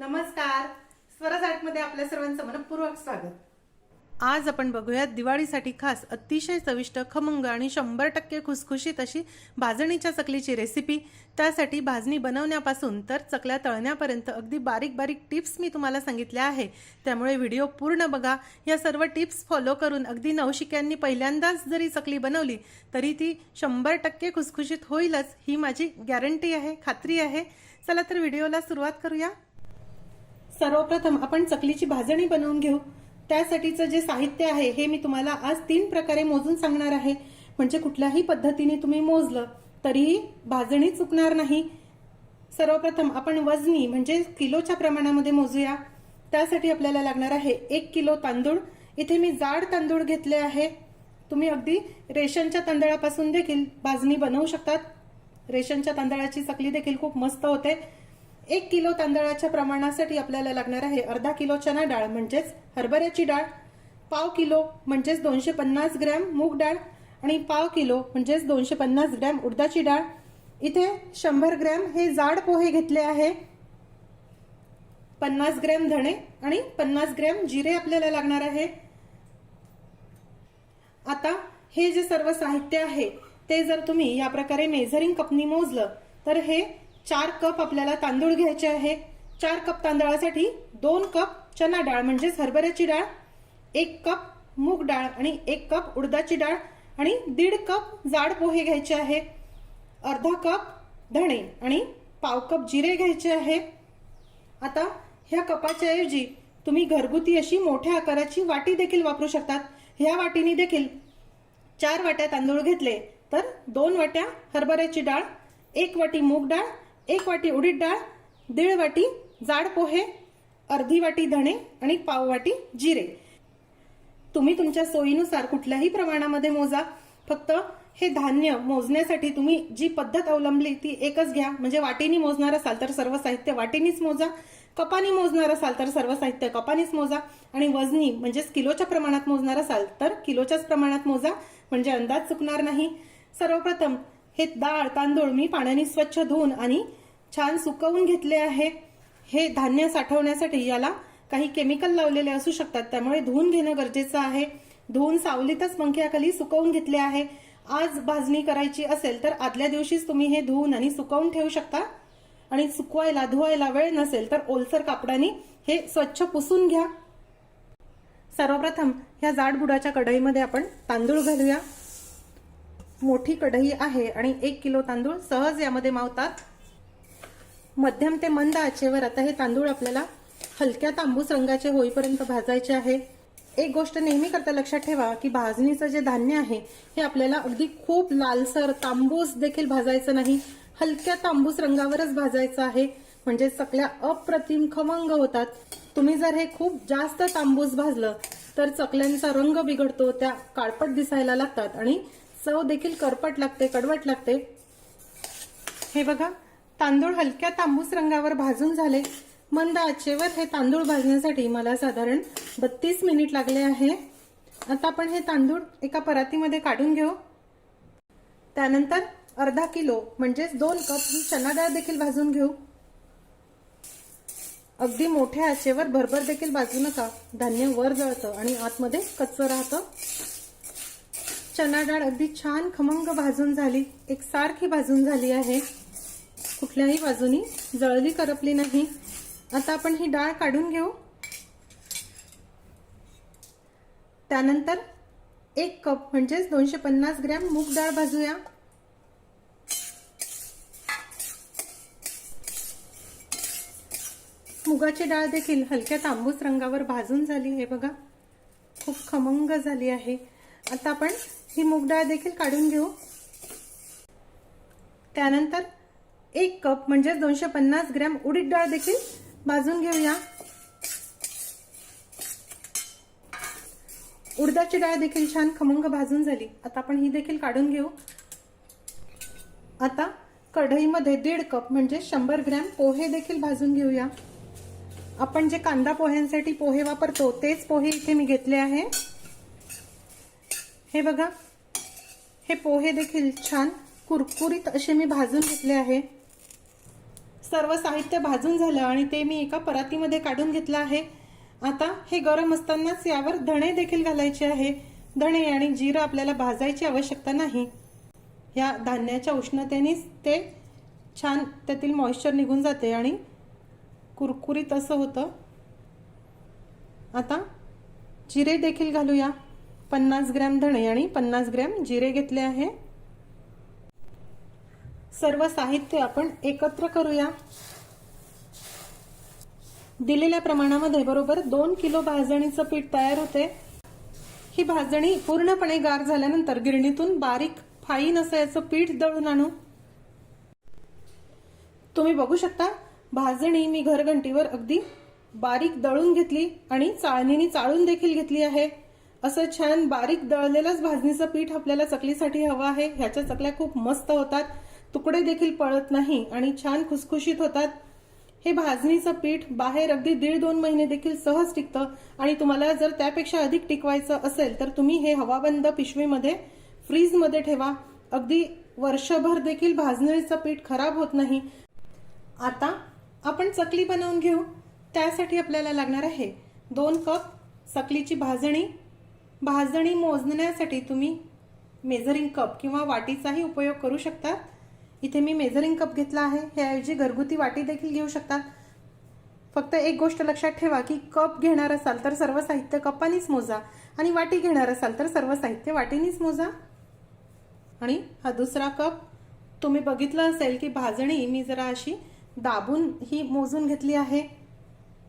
नमस्कार. स्वराज आर्टमध्ये आपल्या सर्वांचं मनपूर्वक स्वागत. आज आपण बघूयात दिवाळीसाठी खास अतिशय चविष्ट खमंग आणि शंभर टक्के खुसखुशीत अशी भाजणीच्या चकलीची रेसिपी त्यासाठी भाजणी बनवण्यापासून तर चकल्या तळण्यापर्यंत अगदी बारीक बारीक टिप्स मी तुम्हाला सांगितल्या आहे. त्यामुळे व्हिडिओ पूर्ण बघा. या सर्व टिप्स फॉलो करून अगदी नवशिक्यांनी पहिल्यांदाच जरी चकली बनवली तरी ती शंभर टक्के खुसखुशीत होईलच ही माझी गॅरंटी आहे खात्री आहे. चला तर व्हिडिओला सुरुवात करूया. सर्वप्रथम आपण चकलीची भाजणी बनवून घेऊ. त्यासाठीचं जे साहित्य आहे हे मी तुम्हाला आज तीन प्रकारे मोजून सांगणार आहे. म्हणजे कुठल्याही पद्धतीने तुम्ही मोजलं तरीही भाजणी चुकणार नाही. सर्वप्रथम आपण वजनी म्हणजे किलोच्या प्रमाणामध्ये मोजूया. त्यासाठी आपल्याला लागणार आहे एक किलो तांदूळ. इथे मी जाड तांदूळ घेतले आहे. तुम्ही अगदी रेशनच्या तांदळापासून देखील भाजणी बनवू शकतात. रेशनच्या तांदळाची चकली देखील खूप मस्त होते. एक किलो तांदळाच्या प्रमाणासाठी आपल्याला लागणार आहे अर्धा किलो चना डाळ म्हणजेच हरभऱ्याची डाळ. पाव किलो म्हणजेच दोनशे पन्नास ग्रॅम मूग डाळ. आणि पाव किलो म्हणजेच दोनशे पन्नास ग्रॅम उडदाची डाळ. इथे शंभर ग्रॅम हे जाड पोहे घेतले आहे. पन्नास ग्रॅम धणे आणि पन्नास ग्रॅम जिरे आपल्याला लागणार आहे. आता हे जे सर्व साहित्य आहे ते जर तुम्ही या प्रकारे मेझरिंग कपनी मोजलं तर हे चार कप आपल्याला तांदूळ घ्यायचे आहे. चार कप तांदळासाठी दोन कप चना डाळ म्हणजेच हरभऱ्याची डाळ एक कप मूग डाळ आणि एक कप उडदाची डाळ आणि दीड कप जाड पोहे घ्यायचे आहे. अर्धा कप धणे आणि पाव कप जिरे घ्यायचे आहे. आता ह्या कपाच्या ऐवजी तुम्ही घरगुती अशी मोठ्या आकाराची वाटी देखील वापरू शकतात. ह्या वाटीने देखील चार वाट्या तांदूळ घेतले तर दोन वाट्या हरभऱ्याची डाळ एक वाटी मूग डाळ एक वाटी उडीद डाळ दीड वाटी जाड पोहे अर्धी वाटी धणे आणि पाव वाटी जिरे. तुम्ही तुमच्या सोयीनुसार कुठल्याही प्रमाणामध्ये मोजा. फक्त हे धान्य मोजण्यासाठी तुम्ही जी पद्धत अवलंबली ती एकच घ्या. म्हणजे वाटीनी मोजणार असाल तर सर्व साहित्य वाटीनीच मोजा. कपानी मोजणार असाल तर सर्व साहित्य कपानीच मोजा. आणि वजनी म्हणजेच किलोच्या प्रमाणात मोजणार असाल तर किलोच्याच प्रमाणात मोजा. म्हणजे अंदाज चुकणार नाही. सर्वप्रथम हे डाळ तांदूळ मी पाण्याने स्वच्छ धुवून आणि छान सुकवून घेतले आहे. हे धान्य साठवण्यासाठी याला काही केमिकल लावलेले असू शकतात. त्यामुळे धुवून घेणं गरजेचं आहे. धुवून सावलीतच पंख्याखाली सुकवून घेतले आहे. आज भाजणी करायची असेल तर आदल्या दिवशीच तुम्ही हे धुवून आणि सुकवून ठेवू शकता. आणि सुकवायला धुवायला वेळ नसेल तर ओलसर कापडाने हे स्वच्छ पुसून घ्या. सर्वप्रथम ह्या जाड बुडाच्या कढईमध्ये आपण तांदूळ घालूया. मोठी कढई आहे आणि एक किलो तांदूळ सहज यामध्ये मावतात. मध्यम ते मंद आचेवर आता हे तांदूळ आपल्याला हलक्या तांबूस रंगाचे होईपर्यंत भाजायचे आहे. एक गोष्ट नेहमी करता लक्षात ठेवा की भाजणीचं जे धान्य आहे हे आपल्याला अगदी खूप लालसर तांबूस देखील भाजायचं नाही. हलक्या तांबूस रंगावरच भाजायचं आहे. म्हणजे चकल्या अप्रतिम खमंग होतात. तुम्ही जर हे खूप जास्त तांबूस भाजलं तर चकल्यांचा रंग बिघडतो त्या काळपट दिसायला लागतात आणि चव देखील करपट लागते कडवट लागते. हे बघा तांदूळ हलक्या तांबूस रंगावर भाजून झाले. मंद आचेवर हे तांदूळ भाजण्यासाठी मला साधारण बत्तीस मिनिट लागले आहे. आता आपण हे तांदूळ एका परातीमध्ये काढून घेऊ. त्यानंतर अर्धा किलो म्हणजेच दोन कप ही चना डाळ देखील भाजून घेऊ. अगदी मोठ्या आचेवर भरभर देखील भाजू नका. धान्य वर जळतं आणि आतमध्ये कच्चं राहतं. चना डाळ अगदी छान खमंग भाजून झाली. एक सारखी भाजून झाली आहे. कुठल्याही बाजूनी जळली करपली नाही. आता आपण ही डाळ काढून घेऊ. त्यानंतर एक कप म्हणजेच दोनशे पन्नास ग्रॅम मूग डाळ भाजूया. मुगाची डाळ देखील हलक्या तांबूस रंगावर भाजून झाली हे बघा. खूप खमंग झाली आहे. आता आपण ही मूग डाळ देखील काढून घेऊ. त्यानंतर एक कप म्हणजेच दोनशे पन्नास ग्रॅम उडीद डाळ देखील भाजून घेऊया. उडदाची डाळ देखील छान खमंग भाजून झाली. आता आपण ही देखील काढून घेऊ. आता कढईमध्ये दीड कप म्हणजे शंभर ग्रॅम पोहे देखील भाजून घेऊया. आपण जे कांदा पोह्यांसाठी पोहे वापरतो तेच पोहे इथे मी घेतले आहे. हे बघा. हे पोहे देखील छान कुरकुरीत असे मी भाजून घेतले आहे. सर्व साहित्य भाजून झालं आणि ते मी एका परातीमध्ये काढून घेतलं आहे. आता हे गरम असतानाच यावर धणे देखील घालायचे आहे. धणे आणि जिरं आपल्याला भाजायची आवश्यकता नाही. या धान्याच्या उष्णतेनेच ते छान त्यातील मॉइश्चर निघून जाते आणि कुरकुरीत असं होतं. आता जिरे देखील घालूया. पन्नास ग्रॅम धणे आणि पन्नास ग्रॅम जिरे घेतले आहे. सर्व साहित्य आपण एकत्र करूया. दिलेल्या प्रमाणामध्ये बरोबर दोन किलो भाजणीचं पीठ तयार होते. ही भाजणी पूर्णपणे गार झाल्यानंतर गिरणीतून बारीक फाईन असं याचं पीठ दळून आणू. तुम्ही बघू शकता भाजणी मी घरघंटीवर अगदी बारीक दळून घेतली आणि चाळणीने चाळून देखील घेतली आहे. असं छान बारीक दळलेलंच भाजणीचं पीठ आपल्याला चकलीसाठी हवं आहे. ह्याच्या चकल्या खूप मस्त होतात. तुकडे देखील पळत नाही आणि छान खुसखुशीत होतात. हे भाजणीचं पीठ बाहेर अगदी दीड दोन महिने देखील सहज टिकतं आणि तुम्हाला जर त्यापेक्षा अधिक टिकवायचं असेल तर तुम्ही हे हवाबंद पिशवीमध्ये फ्रीजमध्ये ठेवा. अगदी वर्षभर देखील भाजणीचं पीठ खराब होत नाही. आता आपण चकली बनवून घेऊ. त्यासाठी आपल्याला लागणार आहे दोन कप चकलीची भाजणी भाजणी मोजण्यासाठी तुम्ही मेजरिंग कप किंवा वाटीचाही उपयोग करू शकतात. इथे मी मेजरिंग कप घेतला आहे. ह्याऐवजी घरगुती वाटी देखील घेऊ शकतात. फक्त एक गोष्ट लक्षात ठेवा की कप घेणार असाल तर सर्व साहित्य कपानीच मोजा आणि वाटी घेणार असाल तर सर्व साहित्य वाटीनीच मोजा. आणि हा दुसरा कप तुम्ही बघितलं असेल की भाजणी मी जरा अशी दाबून ही मोजून घेतली आहे.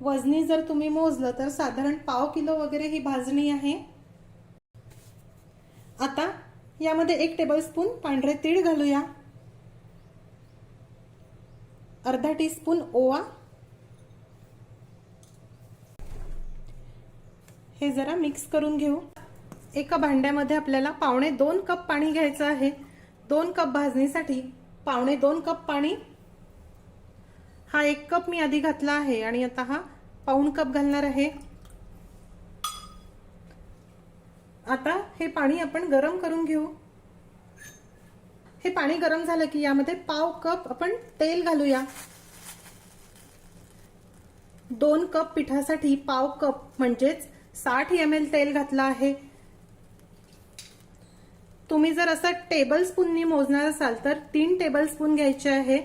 वजनी जर तुम्ही मोजलं तर साधारण पाव किलो वगैरे ही भाजणी आहे. आता यामध्ये एक टेबलस्पून पांढरे तीळ घालूया. अर्धा टीस्पून ओवा. हे जरा मिक्स करून घेऊ. एका भांड्यामध्ये आपल्याला पावणे दोन कप पाणी घ्यायचं आहे. दोन कप भाजणीसाठी पावणे दोन कप पाणी. हा एक कप मी आधी घातला आहे आणि आता हा पाऊण कप घालणार आहे. आता हे पाणी आपण गरम करून घेऊ. हे पाणी गरम झालं की यामध्ये पाव कप आपण तेल घालूया. दोन कप पिठासाठी पाव कप म्हणजेच साठ एम एल तेल घातलं आहे. तुम्ही जर असं टेबल स्पूननी मोजणार असाल तर तीन टेबल स्पून घ्यायचे आहे.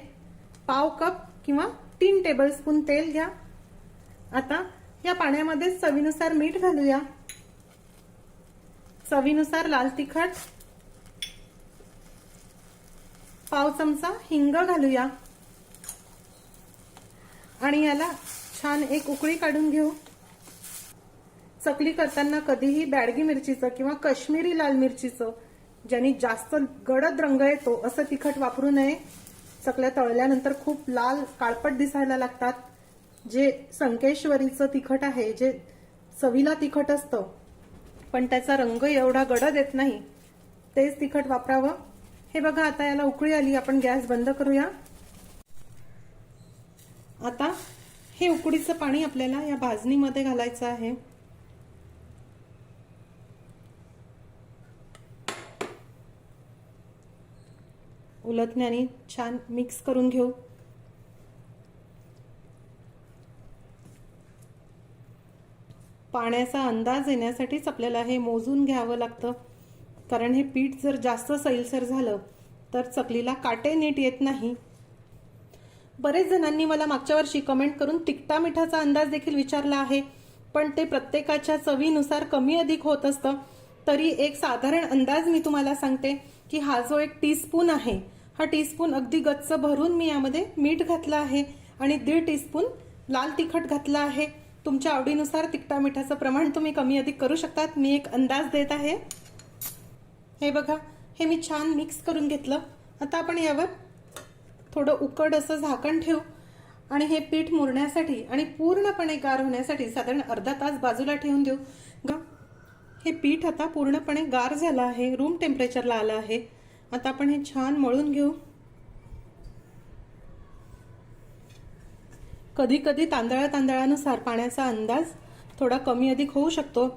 पाव कप किंवा तीन टेबल स्पून तेल घ्या. आता या पाण्यामध्ये चवीनुसार मीठ घालूया. चवीनुसार लाल तिखट पाव चमचा हिंग घालूया. आणि याला छान एक उकळी काढून घेऊ. चकली करताना कधीही बॅडगी मिरचीचं किंवा कश्मीरी लाल मिरचीचं ज्यांनी जास्त गडद रंग येतो असं तिखट वापरू नये. चकल्या तळल्यानंतर खूप लाल काळपट दिसायला लागतात. जे संकेश्वरीचं तिखट आहे जे चवीला तिखट असतं पण त्याचा रंग एवढा गडद येत नाही. तेच तिखट वापरावं. हे बघा आता याला उकळी आली. आपण गॅस बंद करूया. आता हे उकडीचं पाणी आपल्याला या भाजणीमध्ये घालायचं आहे. उलटण्याने छान मिक्स करून घेऊ. पाण्याचा अंदाज येण्यासाठीच आपल्याला हे मोजून घ्यावं लागतं. कारण हे पीठ जर जास्त सैलसर झालं तर चकलीला काटे नीट येत नाही. बरेच जणांनी मला मागच्या वर्षी कमेंट करून तिखटा मिठाचा अंदाज देखील विचारला आहे. पण ते प्रत्येकाच्या चवीनुसार कमी अधिक होत असतं. तरी एक साधारण अंदाज मी तुम्हाला सांगते की हा जो एक टीस्पून आहे हा टीस्पून अगदी गच्च भरून मी यामध्ये मीठ घातलं आहे आणि दीड टीस्पून लाल तिखट घातलं आहे. तुमच्या आवडीनुसार तिखटा मिठाचं प्रमाण तुम्ही कमी अधिक करू शकतात. मी एक अंदाज देत आहे. हे बघा हे मी छान मिक्स करून घेतलं. आता आपण यावर थोडं उकड असं झाकण ठेवू आणि हे पीठ मुरण्यासाठी आणि पूर्णपणे गार होण्यासाठी साधारण अर्धा तास बाजूला ठेवून देऊ. ग हे पीठ आता पूर्णपणे गार झालं आहे. रूम टेम्परेचरला आलं आहे. आता आपण हे छान मळून घेऊ. कधी कधी तांदळा तांदळानुसार पाण्याचा अंदाज थोडा कमी अधिक होऊ शकतो.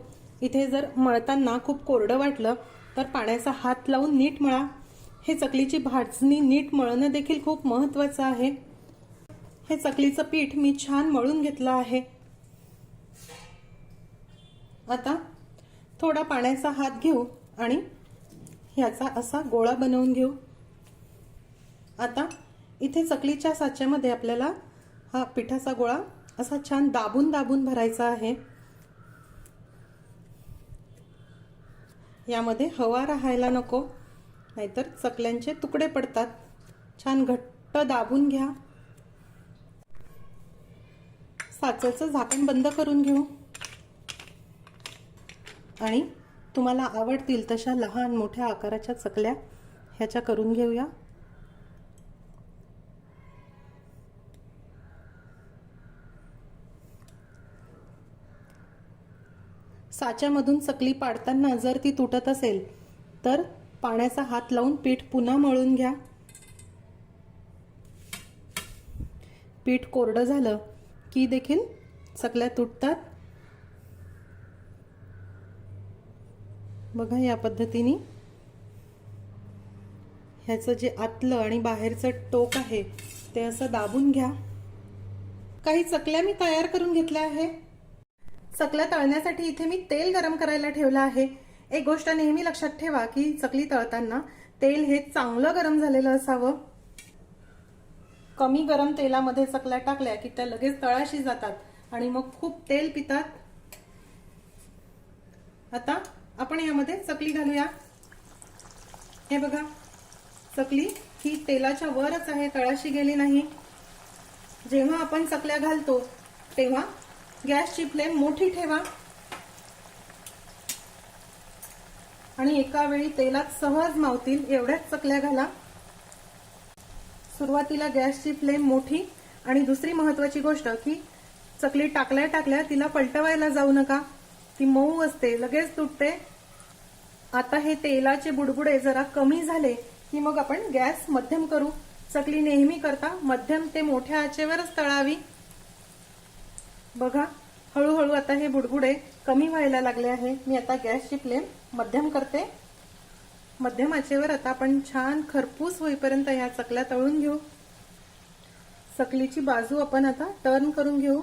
इथे जर मळताना खूप कोरडं वाटलं तर पाण्याचा हात लावून नीट मळा. हे चकलीची भाजणी नीट मळणं देखील खूप महत्वाचं आहे. हे चकलीचं पीठ मी छान मळून घेतलं आहे. आता थोडा पाण्याचा हात घेऊ आणि ह्याचा असा गोळा बनवून घेऊ. आता इथे चकलीच्या साच्यामध्ये आपल्याला हा पिठाचा गोळा असा छान दाबून दाबून भरायचा आहे. यामध्ये हवा राहायला नको नाहीतर चकल्यांचे तुकडे पडतात. छान घट्ट दाबून घ्या. साचेचं झाकण बंद करून घेऊ. आणि तुम्हाला आवडतील तशा लहान मोठ्या आकाराच्या चकल्या ह्याच्या करून घेऊया. साच्यामधून चकली पाडताना जर ती तुटत असेल तर पाण्याचा हात लावून पीठ पुन्हा मळून घ्या. पीठ कोरडं झालं की देखील चकल्या तुटतात. बघा या पद्धतीने ह्याचं जे आतलं आणि बाहेरचं टोक आहे ते असं दाबून घ्या. काही चकल्या मी तयार करून घेतल्या आहे चकल्या तळण्यासाठी इथे मी तेल गरम करायला ठेवलं आहे. एक गोष्ट नेहमी लक्षात ठेवा की चकली तळताना तेल हे चांगलं गरम झालेलं असावं. कमी गरम तेलामध्ये चकल्या टाकल्या की त्या लगेच तळाशी जातात आणि मग खूप तेल पितात. आता आपण यामध्ये चकली घालूया. हे बघा चकली ही तेलाच्या वरच आहे तळाशी गेली नाही. जेव्हा आपण चकल्या घालतो तेव्हा गॅसची फ्लेम मोठी ठेवा. आणि एका वेळी तेलात सहज मावतील एवढ्याच चकल्या घाला. सुरुवातीला गॅसची फ्लेम मोठी आणि दुसरी महत्वाची गोष्ट की चकली टाकल्या टाकल्या तिला पलटवायला जाऊ नका. ती मऊ असते लगेच तुटते. आता हे तेलाचे बुडबुडे जरा कमी झाले की मग आपण गॅस मध्यम करू. चकली नेहमी करता मध्यम ते मोठ्या आचेवरच तळावी. बघा हळूहळू आता हे बुडबुडे कमी व्हायला लागले आहे. मी आता गॅसची फ्लेम मध्यम करते. मध्यम आचेवर आता आपण छान खरपूस होईपर्यंत ह्या चकल्या तळून घेऊ. चकलीची बाजू आपण आता टर्न करून घेऊ.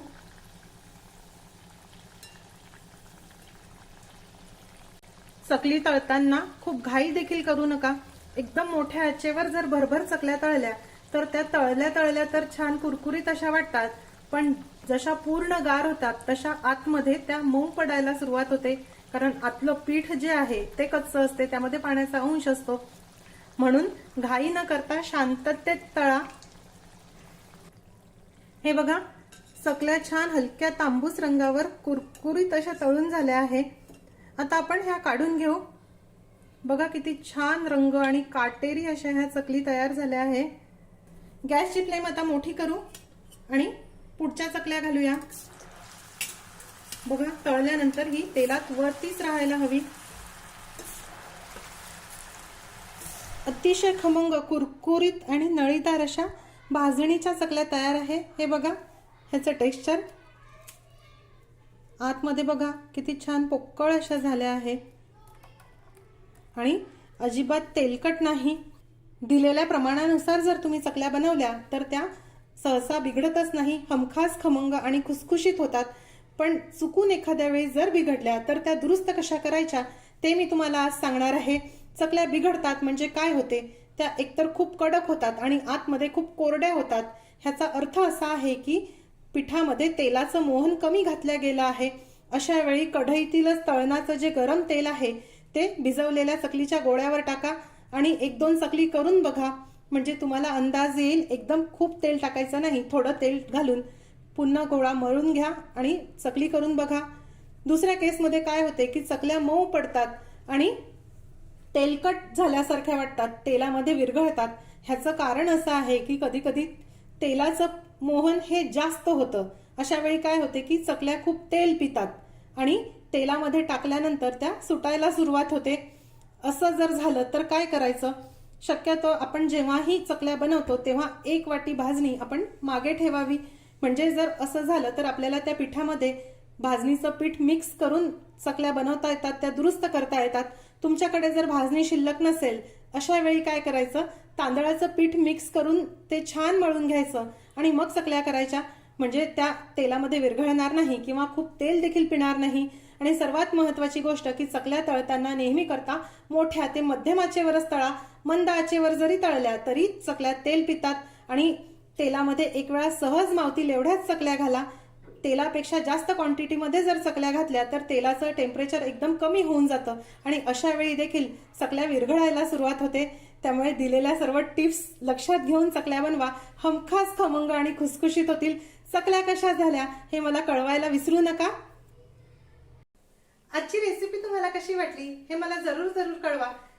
चकली तळताना खूप घाई देखील करू नका. एकदम मोठ्या आचेवर जर भरभर चकल्या तळल्या तर त्या तळल्या तळल्या तर छान कुरकुरीत अशा वाटतात. पण जशा पूर्ण गार होतात तशा आतमध्ये त्या मऊ पडायला सुरुवात होते. कारण आतलं पीठ जे आहे ते कच्चं असते त्यामध्ये पाण्याचा अंश असतो. म्हणून घाई न करता शांततेत तळा. हे बघा चकल्या छान हलक्या तांबूस रंगावर कुरकुरीत अशा तळून झाल्या आहे. आता आपण ह्या काढून घेऊ. बघा किती छान रंग आणि काटेरी अशा ह्या चकली तयार झाल्या आहे. गॅसची फ्लेम आता मोठी करू आणि पुढच्या चकल्या घालूया. बघा तळल्यानंतर ही तेलात वरतीच राहायला हवी. अतिशय खमंग कुरकुरीत आणि नळीदार अशा भाजणीच्या चकल्या तयार आहे. हे बघा ह्याचं टेक्स्चर. आतमध्ये बघा किती छान पोकळ अशा झाल्या आहे आणि अजिबात तेलकट नाही. दिलेल्या प्रमाणानुसार जर तुम्ही चकल्या बनवल्या तर त्या सहसा बिघडतच नाही हमखास खमंग आणि खुसखुशीत होतात. पण चुकून एखाद्या वेळी जर बिघडल्या तर त्या दुरुस्त कशा करायच्या ते मी तुम्हाला आज सांगणार आहे. चकल्या बिघडतात म्हणजे काय होते? त्या एकतर खूप कडक होतात आणि आतमध्ये खूप कोरड्या होतात. ह्याचा अर्थ असा आहे की पिठामध्ये तेलाचं मोहन कमी घातल्या गेलं आहे. अशा वेळी कढईतीलच तळणाचं जे गरम तेल आहे ते भिजवलेल्या चकलीच्या गोळ्यावर टाका आणि एक दोन चकली करून बघा. म्हणजे तुम्हाला अंदाज येईल एकदम खूप तेल टाकायचं नाही थोडं तेल घालून पुन्हा गोळा मळून घ्या आणि चकली करून बघा. दुसऱ्या केसमध्ये काय होते की चकल्या मऊ पडतात आणि तेलकट झाल्यासारख्या वाटतात तेलामध्ये विरघळतात. ह्याचं कारण असं आहे की कधी कधी तेलाचं मोहन हे जास्त होतं. अशा वेळी काय होते की चकल्या खूप तेल पितात आणि तेलामध्ये टाकल्यानंतर त्या सुटायला सुरुवात होते. असं जर झालं तर काय करायचं? शक्यतो आपण जेव्हाही चकल्या बनवतो तेव्हा एक वाटी भाजणी आपण मागे ठेवावी. म्हणजे जर असं झालं तर आपल्याला त्या पिठामध्ये भाजणीचं पीठ मिक्स करून चकल्या बनवता येतात त्या दुरुस्त करता येतात. तुमच्याकडे जर भाजणी शिल्लक नसेल अशा वेळी काय करायचं? तांदळाचं पीठ मिक्स करून ते छान मळून घ्यायचं आणि मग चकल्या करायच्या. म्हणजे त्या तेलामध्ये विरघळणार नाही किंवा खूप तेल देखील पिणार नाही. आणि सर्वात महत्वाची गोष्ट की चकल्या तळताना नेहमी करता मोठ्या ते मध्यम आचेवरच तळा. मंद आचेवर जरी तळल्या तरी चकल्या तेल पितात आणि तेलामध्ये एक वेळा सहज मावतील एवढ्याच चकल्या घाला. तेलापेक्षा जास्त क्वांटिटीमध्ये जर चकल्या घातल्या तर तेलाचं टेम्परेचर एकदम कमी होऊन जातं. आणि अशा वेळी देखील चकल्या विरघळायला सुरुवात होते. त्यामुळे दिलेल्या सर्व टिप्स लक्षात घेऊन चकल्या बनवा. हमखास खमंग आणि खुसखुशीत होतील. चकल्या कशा झाल्या हे मला कळवायला विसरू नका. आजची रेसिपी तुम्हाला कशी वाटली हे मला जरूर जरूर कळवा.